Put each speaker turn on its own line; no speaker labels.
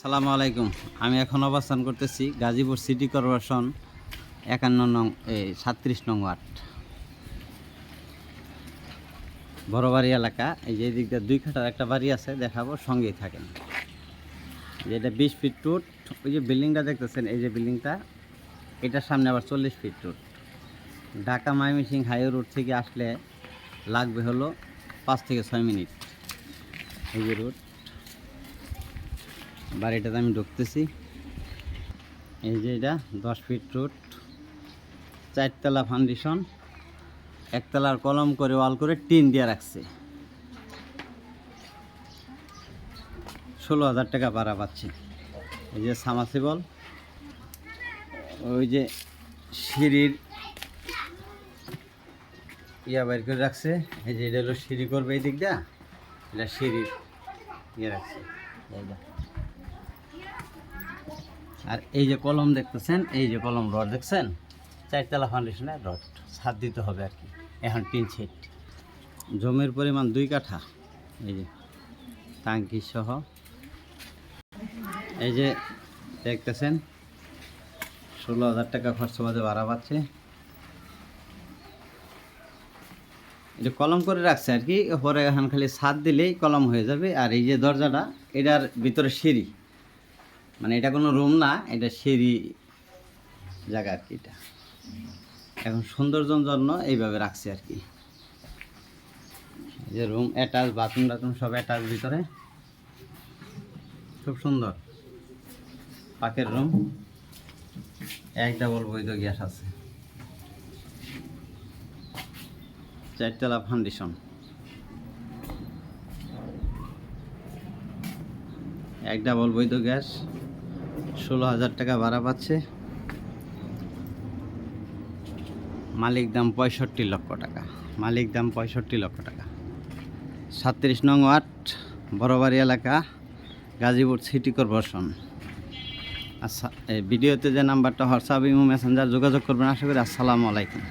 সালামু আলাইকুম। আমি এখন অবস্থান করতেছি গাজীপুর সিটি কর্পোরেশন একান্ন নং এই সাত্রিশ নং ওয়ার্ড। বড় বাড়ি এলাকা, এই যে এদিক দুই খাটার একটা বাড়ি আছে, দেখাবো, সঙ্গেই থাকেন। এটা বিশ ফিট টুট, ওই যে বিল্ডিংটা দেখতেছেন, এই যে বিল্ডিংটা, এটার সামনে আবার চল্লিশ ফিট টুট। ঢাকা মাইমিসিং হাইওয়ে রোড থেকে আসলে লাগবে হলো পাঁচ থেকে ছয় মিনিট। এই যে রোড। বাড়িটাতে আমি ঢুকতেছি। এই যে এটা, দশ ফিট রোড চারতলা ফাউন্ডেশন একতলার কলম করে ওয়াল করে টিন দিয়ে রাখছে। ষোলো হাজার টাকা ভাড়া পাচ্ছে। এই যে সামাসিবল ওই যে সিঁড়ির ইয়া বাইর করে রাখছে। এই যে এটা হলো সিঁড়ি করবে এই দিকটা এটা সিঁড়ির ইয়ে রাখছে। আর এই যে কলম দেখতেছেন, এই যে কলম রড দেখছেন? চারতলা ফাউন্ডেশনের রড, ছাদ দিতে হবে আর কি। এখন তিন সেট জমির পরিমাণ দুই কাঠা। এই যে টাঙ্কি সহ। এই যে দেখতেছেন, ষোলো হাজার টাকা খরচ বাদে ভাড়া পাচ্ছে। এটা কলম করে রাখছে আর কি, পরে এখন খালি ছাদ দিলেই কলম হয়ে যাবে। আর এই যে দরজাটা, এটার ভিতরে সিঁড়ি। মানে এটা কোনো রুম না, এটা সিঁড়ি জায়গা আর কি এটা। এখন সৌন্দর্যর জন্য এইভাবে রাখছি আর কি। যে রুম অ্যাটাচ বাথরুম টাথরুম সব অ্যাটাচ ভিতরে। খুব সুন্দর। পাকের রুম। এক ডাবল বৈধ গ্যাস আছে। চারতলা ফাউন্ডেশন এক ডাবল বৈধ গ্যাস। ষোলো হাজার টাকা ভাড়া পাচ্ছে। মালিক দাম পঁয়ষট্টি লক্ষ টাকা। মালিক দাম পঁয়ষট্টি লক্ষ টাকা। সাতত্রিশ নং ওয়ার্ড, বড়বাড়ি এলাকা, গাজীপুর সিটি কর্পোরেশন। আচ্ছা ভিডিওতে যে নাম্বারটা, হোয়াটসঅ্যাপ, ইমো, মেসেঞ্জার যোগাযোগ করবেন। আশা করি আসসালামু আলাইকুম।